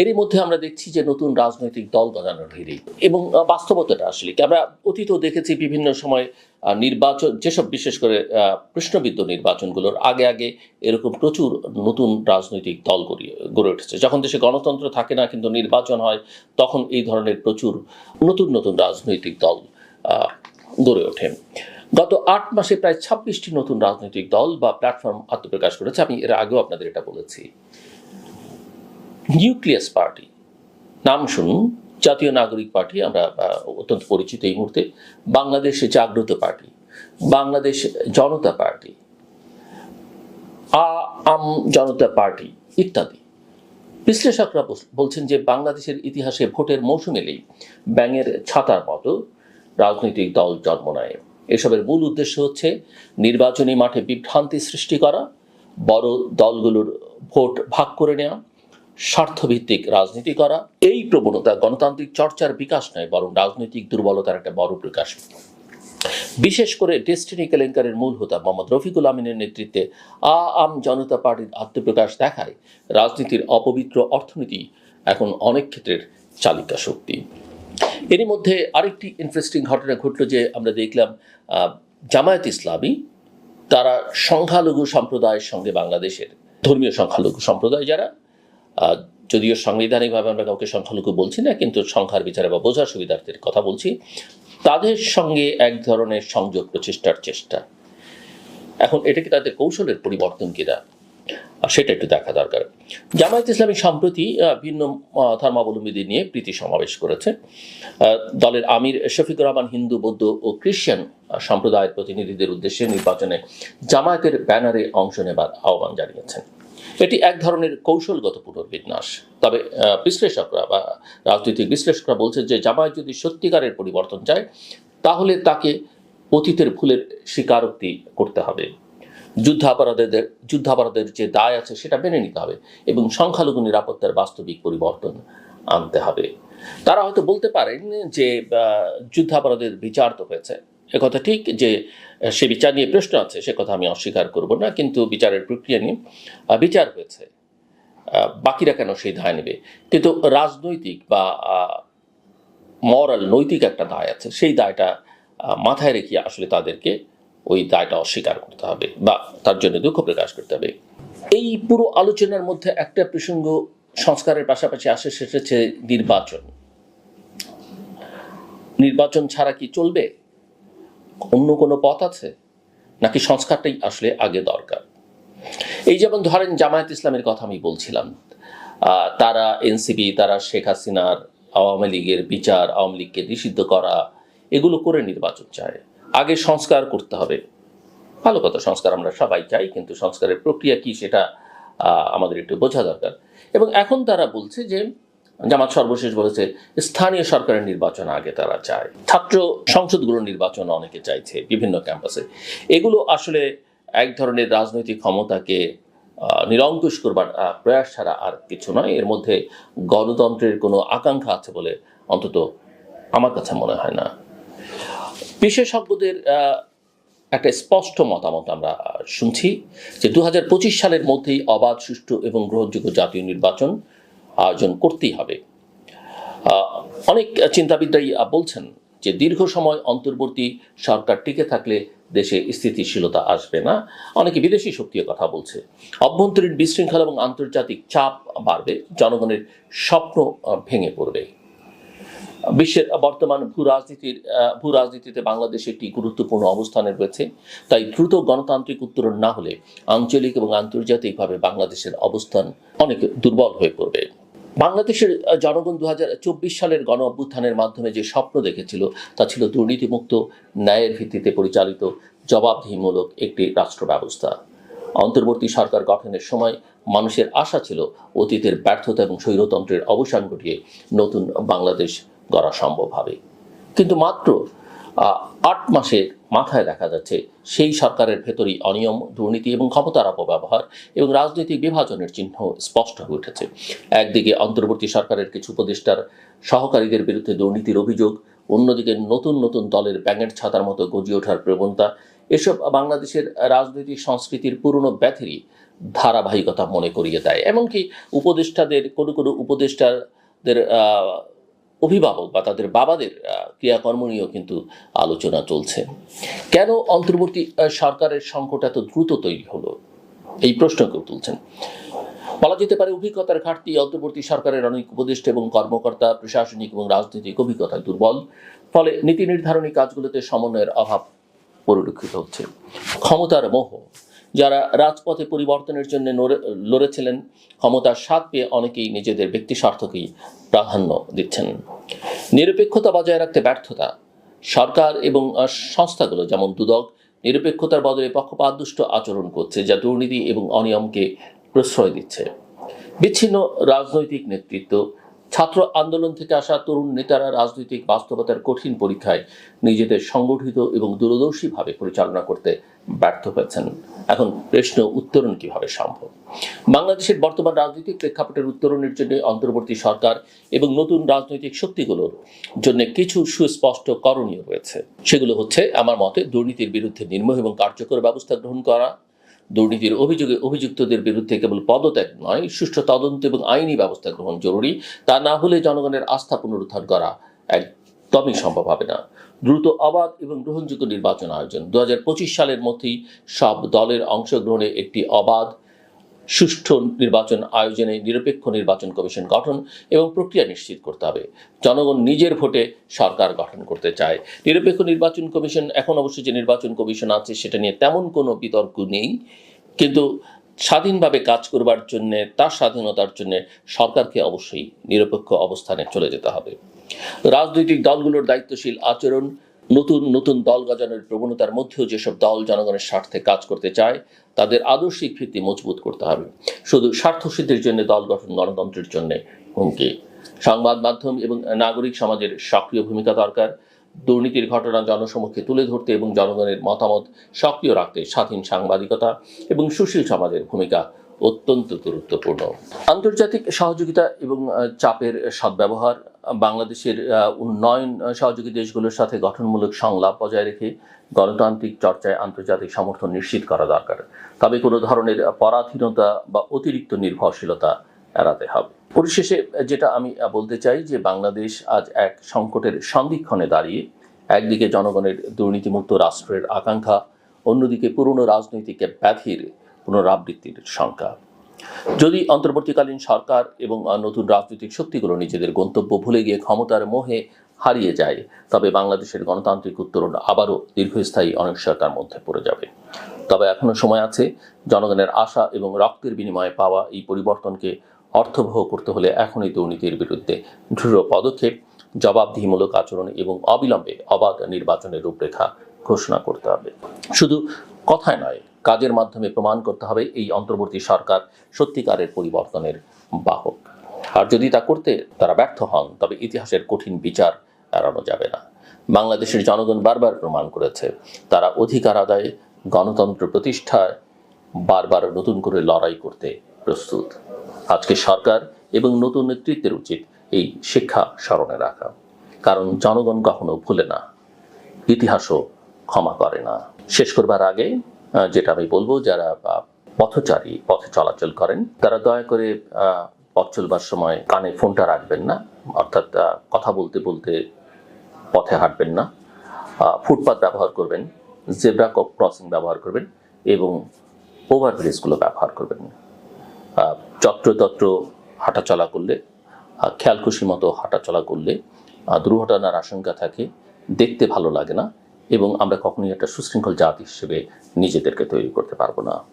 এরই মধ্যে আমরা দেখছি যে নতুন রাজনৈতিক দল গজানোর ভিড়ে এবং বাস্তবতাটা আসলে কি? আমরা অতীতও দেখেছি বিভিন্ন সময় নির্বাচন, যেসব বিশেষ করে প্রশ্নবিদ্ধ নির্বাচনগুলোর আগে আগে এরকম প্রচুর নতুন রাজনৈতিক দল গড়িয়ে, গড়ে উঠেছে। যখন দেশে গণতন্ত্র থাকে না কিন্তু নির্বাচন হয়, তখন এই ধরনের প্রচুর নতুন নতুন রাজনৈতিক দল গড়ে ওঠে। গত আট মাসে প্রায় ছাব্বিশটি নতুন রাজনৈতিক দল বা প্ল্যাটফর্ম আত্মপ্রকাশ করেছে। আমি এর আগেও আপনাদের এটা বলেছি। Nucleus party. নাম শুনুন, জাতীয় নাগরিক পার্টি, আমরা অত্যন্ত পরিচিত এই মুহূর্তে, বাংলাদেশ জাগ্রত পার্টি, বাংলাদেশ জনতা পার্টি, আ, আম জনতা পার্টি ইত্যাদি। বিশ্লেষকরা বলছেন যে বাংলাদেশের ইতিহাসে ভোটের মৌসুম এলেই ব্যাঙের ছাতার মতো রাজনৈতিক দল জন্ম নেয়। এসবের মূল উদ্দেশ্য হচ্ছে নির্বাচনী মাঠে বিভ্রান্তি সৃষ্টি করা, বড় দলগুলোর ভোট ভাগ করে নেওয়া স্বার্থভিত্তিক রাজনীতি করা, এই প্রবণতা গণতান্ত্রিক চর্চার বিকাশ নয়, বরং রাজনৈতিক দুর্বলতার একটা বড় প্রকাশ। বিশেষ করে ডেস্টিনি কেলেঙ্কারের মূল হোতা মোহাম্মদ রফিকুল আমিনের নেতৃত্বে আ আম জনতা পার্টির আত্মপ্রকাশ দেখায় রাজনীতির অপবিত্র অর্থনীতি, এখন অনেক ক্ষেত্রের চালিকা শক্তি। এরই মধ্যে আরেকটি ইন্টারেস্টিং ঘটনা ঘটলো যে আমরা দেখলাম জামায়াত ইসলামী তারা সংখ্যালঘু সম্প্রদায়ের সঙ্গে বাংলাদেশের, ধর্মীয় সংখ্যালঘু সম্প্রদায় যারা যদিও সাংবিধানিকভাবে আমরা কাউকে সংখ্যালঘু বলছি না, কিন্তু সংখ্যার বিচারে বা বোঝার সুবিধার্থের কথা বলছি, তাদের সঙ্গে এক ধরনের সংযোগ প্রচেষ্টার চেষ্টা। এখন এটা কি তাদের কৌশলের পরিবর্তন কিনা সেটা একটু দেখা দরকার। জামায়াত ইসলামী সম্প্রতি ভিন্ন ধর্মাবলম্বীদের নিয়ে প্রীতি সমাবেশ করেছে। দলের আমির শফিকুর রহমান হিন্দু, বৌদ্ধ ও খ্রিশ্চান সম্প্রদায়ের প্রতিনিধিদের উদ্দেশ্যে নির্বাচনে জামায়াতের ব্যানারে অংশ নেবার আহ্বান জানিয়েছেন। এটি এক ধরনের কৌশলগত পুনর্বিন্যাস। তবে বিশ্লেষকরা বা রাজনৈতিক বিশ্লেষকরা বলছেন যে, জামায়াত যদি সত্যিকারের পরিবর্তন চায়, তাহলে তাকে অতীতের ভুলের স্বীকারোক্তি করতে হবে। যুদ্ধাপরাধীদের, যুদ্ধাপরাধের যে দায় আছে, সেটা মেনে নিতে হবে এবং সংখ্যালঘু নিরাপত্তার বাস্তবিক পরিবর্তন আনতে হবে। তারা হয়তো বলতে পারেন যে যুদ্ধাপরাধের বিচার তো হয়েছে। একথা ঠিক যে সে বিচার নিয়ে প্রশ্ন আছে, সে কথা আমি অস্বীকার করব না, কিন্তু বিচারের প্রক্রিয়া নিয়ে বিচার হয়েছে। বাকিরা কেন সেই দায় নেবে? কিন্তু রাজনৈতিক বা মরাল নৈতিক একটা দায় আছে, সেই দায়টা মাথায় রেখে আসলে তাদেরকে ওই দায়টা অস্বীকার করতে হবে বা তার জন্য দুঃখ প্রকাশ করতে হবে। এই পুরো আলোচনার মধ্যে একটা প্রসঙ্গ সংস্কারের পাশাপাশি আসে, সেটা হচ্ছে নির্বাচন। নির্বাচন ছাড়া কি চলবে? অন্য কোনো পথ আছে? নাকি সংস্কারটাই আসলে আগে দরকার? এই যেমন ধরেন জামায়াত ইসলামের কথা আমি বলছিলাম তারা এনসিপি, তারা শেখ হাসিনার আওয়ামী লীগের বিচার, আওয়ামী লীগকে নিষিদ্ধ করা, এগুলো করে নির্বাচন চায়। আগে সংস্কার করতে হবে। ভালো কথা, সংস্কার আমরা সবাই চাই, কিন্তু সংস্কারের প্রক্রিয়া কি সেটা আমাদের একটু বোঝা দরকার। এবং এখন তারা বলছে যে জামাত সর্বশেষ বলেছে, স্থানীয় সরকারের নির্বাচন আগে তারা চায়। ছাত্র সংসদগুলোর নির্বাচন অনেকে চাইছে বিভিন্ন ক্যাম্পাসে। এগুলো আসলে এক ধরনের রাজনৈতিক ক্ষমতাকে নিরঙ্কুশ করবার প্রয়াস ছাড়া আর কিছু নয়। এর মধ্যে গণতন্ত্রের কোনো আকাঙ্ক্ষা আছে বলে অন্তত আমার কাছে মনে হয় না। বিশেষজ্ঞদের একটা স্পষ্ট মতামত আমরা শুনছি যে দু হাজার পঁচিশ সালের মধ্যেই অবাধ, সুষ্ঠু এবং গ্রহণযোগ্য জাতীয় নির্বাচন আয়োজন করতেই হবে। অনেক চিন্তাবিদরাই বলছেন যে দীর্ঘ সময় অন্তর্বর্তী সরকার টিকে থাকলে দেশে স্থিতিশীলতা আসবে না। অনেকে বিদেশি শক্তির কথা বলছে। অভ্যন্তরীণ বিশৃঙ্খলা এবং আন্তর্জাতিক চাপ বাড়বে, জনগণের স্বপ্ন ভেঙে পড়বে। বিশ্বের বর্তমান ভূ রাজনীতির ভূ রাজনীতিতে বাংলাদেশ একটি গুরুত্বপূর্ণ অবস্থানে রয়েছে। তাই দ্রুত গণতান্ত্রিক উত্তরণ না হলে আঞ্চলিক এবং আন্তর্জাতিকভাবে বাংলাদেশের অবস্থান অনেক দুর্বল হয়ে পড়বে। বাংলাদেশের জনগণ দু হাজার চব্বিশ সালের গণ অভ্যুত্থানের মাধ্যমে যে স্বপ্ন দেখেছিল, তা ছিল দুর্নীতিমুক্ত, ন্যায়ের ভিত্তিতে পরিচালিত, জবাবদিহিমূলক একটি রাষ্ট্র ব্যবস্থা অন্তর্বর্তী সরকার গঠনের সময় মানুষের আশা ছিল অতীতের ব্যর্থতা এবং স্বৈরতন্ত্রের অবসান ঘটিয়ে নতুন বাংলাদেশ গড়া সম্ভব হবে। কিন্তু মাত্র আট মাসের মাথায় দেখা যাচ্ছে সেই সরকারের ভেতরেই অনিয়ম, দুর্নীতি এবং ক্ষমতার অপব্যবহার এবং রাজনৈতিক বিভাজনের চিহ্ন স্পষ্ট হয়ে উঠেছে। একদিকে অন্তর্বর্তী সরকারের কিছু উপদেষ্টার সহকারীদের বিরুদ্ধে দুর্নীতির অভিযোগ, অন্যদিকে নতুন নতুন দলের ব্যাঙের ছাতার মতো গজিয়ে ওঠার প্রবণতা। এসব বাংলাদেশের রাজনৈতিক সংস্কৃতির পুরনো ব্যাথেরই ধারাবাহিকতা মনে করিয়ে দেয়। এমনকি উপদেষ্টাদের, কোনো কোনো উপদেষ্টাদের অভিভাবক বা তাদের বাবাদের ক্রিয়াকর্ম নিয়েও কিন্তু আলোচনা চলছে। কেন অন্তর্বর্তী সরকারের সংকট এত দ্রুত তৈরি হলো? এই প্রশ্ন কেউ তুলছেন। বলা যেতে পারে, অভিজ্ঞতার ঘাটতি অন্তর্বর্তী সরকারের অনেক উপদেষ্টা এবং কর্মকর্তা, প্রশাসনিক এবং রাজনৈতিক অভিজ্ঞতায় দুর্বল। ফলে নীতি নির্ধারণী কাজগুলোতে সমন্বয়ের অভাব পরিলক্ষিত হচ্ছে। ক্ষমতার মোহ যারা রাজপথে পরিবর্তনের জন্য লড়েছিলেন ক্ষমতার স্বাদ পেয়ে অনেকেই নিজেদের ব্যক্তি স্বার্থকেই প্রাধান্য দিচ্ছেন। নিরপেক্ষতা বজায় রাখতে ব্যর্থতা, সরকার এবং সংস্থাগুলো যেমন দুদক, নিরপেক্ষতার বদলে পক্ষপাতদুষ্ট আচরণ করছে যা দুর্নীতি এবং অনিয়মকে প্রশ্রয় দিচ্ছে। বিচ্ছিন্ন রাজনৈতিক নেতৃত্ব ছাত্র আন্দোলন থেকে আসা তরুণ নেতারা রাজনৈতিক বাস্তবতার কঠিন পরীক্ষায় নিজেদের সংগঠিত এবং দূরদর্শীভাবে পরিচালনা করতে ব্যর্থ হয়েছেন। এখন প্রশ্ন, উত্তরণ কীভাবে সম্ভব? বাংলাদেশের বর্তমান রাজনৈতিক প্রেক্ষাপটের উত্তরণের জন্য অন্তর্বর্তী সরকার এবং নতুন রাজনৈতিক শক্তিগুলোর জন্য কিছু সুস্পষ্ট করণীয় রয়েছে। সেগুলো হচ্ছে, আমার মতে, দুর্নীতির বিরুদ্ধে নির্মূল এবং কার্যকর ব্যবস্থা গ্রহণ করা দুর্নীতির অভিযোগে অভিযুক্তদের বিরুদ্ধে কেবল পদত্যাগ নয়, সুষ্ঠু তদন্ত এবং আইনি ব্যবস্থা গ্রহণ জরুরি। তা না হলে জনগণের আস্থা পুনরুদ্ধার করা একদমই সম্ভব হবে না। দ্রুত অবাধ এবং গ্রহণযোগ্য নির্বাচন আয়োজন। দু হাজার পঁচিশ সালের মধ্যেই সব দলের অংশগ্রহণে একটি অবাধ সুষ্ঠু নির্বাচন আয়োজনে নিরপেক্ষ নির্বাচন কমিশন গঠন এবং প্রক্রিয়া নিশ্চিত করতে হবে। জনগণ নিজের ভোটে সরকার গঠন করতে চায়। নিরপেক্ষ নির্বাচন কমিশন, এখন অবশ্য যে নির্বাচন কমিশন আছে, সেটা নিয়ে তেমন কোনো বিতর্ক নেই। কিন্তু স্বাধীনভাবে কাজ করবার জন্যে, তার স্বাধীনতার জন্যে সরকারকে অবশ্যই নিরপেক্ষ অবস্থানে চলে যেতে হবে। রাজনৈতিক দলগুলোর দায়িত্বশীল আচরণ নতুন নতুন দল গজানোর প্রবণতার মধ্যেও যেসব দল জনগণের স্বার্থে কাজ করতে চায়, তাদের আদর্শিক ভিত্তি মজবুত করতে হবে। শুধু স্বার্থসিদ্ধির জন্য দল গঠন গণতন্ত্রের জন্য হুমকি। সংবাদ মাধ্যম এবং নাগরিক সমাজের সক্রিয় ভূমিকা দরকার। দুর্নীতির ঘটনা জনসমক্ষে তুলে ধরতে এবং জনগণের মতামত সক্রিয় রাখতে স্বাধীন সাংবাদিকতা এবং সুশীল সমাজের ভূমিকা অত্যন্ত গুরুত্বপূর্ণ। আন্তর্জাতিক সহযোগিতা এবং চাপের সদ্ব্যবহার, বাংলাদেশের উন্নয়ন সহযোগী দেশগুলোর সাথে গঠনমূলক সংলাপ বজায় রেখে গণতান্ত্রিক চর্চায় আন্তর্জাতিক সমর্থন নিশ্চিত করা দরকার। তবে কোনো ধরনের পরাধীনতা বা অতিরিক্ত নির্ভরশীলতা এড়াতে হবে। পরিশেষে, যেটা আমি বলতে চাই যে বাংলাদেশ আজ এক সংকটের সন্ধিক্ষণে দাঁড়িয়ে একদিকে জনগণের দুর্নীতিমুক্ত রাষ্ট্রের আকাঙ্ক্ষা, অন্যদিকে পুরনো রাজনৈতিক ব্যাধির পুনরাবৃত্তির শঙ্কা যদি অন্তর্বর্তীকালীন সরকার এবং নতুন রাজনৈতিক শক্তিগুলো নিজেদের গন্তব্য ভুলে গিয়ে ক্ষমতার মোহে হারিয়ে যায়, তবে বাংলাদেশের গণতান্ত্রিক উত্তরণ আবারও দীর্ঘস্থায়ী অনিশ্চয়তার মধ্যে পড়ে যাবে। তবে এখনও সময় আছে জনগণের আশা এবং রক্তের বিনিময়ে পাওয়া এই পরিবর্তনকে অর্থবহ করতে হলে এখনই দুর্নীতির বিরুদ্ধে দৃঢ় পদক্ষেপ, জবাবদিহিমূলক আচরণ এবং অবিলম্বে অবাধ নির্বাচনের রূপরেখা ঘোষণা করতে হবে। শুধু কথায় নয় কাজের মাধ্যমে প্রমাণ করতে হবে এই অন্তর্বর্তী সরকার সত্যিকারের পরিবর্তনের বাহক। আর যদি তা করতে তারা ব্যর্থ হন, তবে ইতিহাসের কঠিন বিচার এড়ানো যাবে না। বাংলাদেশের জনগণ বারবার প্রমাণ করেছে, তারা অধিকার আদায়ে গণতন্ত্র প্রতিষ্ঠায় বারবার নতুন করে লড়াই করতে প্রস্তুত। আজকে সরকার এবং নতুন নেতৃত্বের উচিত এই শিক্ষা স্মরণে রাখা। কারণ জনগণ কখনো ভুলে না, ইতিহাসও ক্ষমা করে না। শেষ করবার আগে যেটা আমি বলব যারা পথচারী পথে চলাচল করেন তারা দয়া করে পথ চলবার সময় কানে ফোনটা রাখবেন না। অর্থাৎ কথা বলতে বলতে পথে হাঁটবেন না। আহ, ফুটপাত ব্যবহার করবেন জেব্রা ক্রসিং ব্যবহার করবেন এবং ওভারব্রিজগুলো ব্যবহার করবেন। আহ, যত্রতত্র হাঁটাচলা করলে আহ, খেয়াল খুশি মতো হাঁটাচলা করলে দুর্ঘটনার আশঙ্কা থাকে দেখতে ভালো লাগে না। এবং আমরা কখনোই একটা সুশৃঙ্খল জাতি হিসেবে নিজেদেরকে তৈরি করতে পারব না।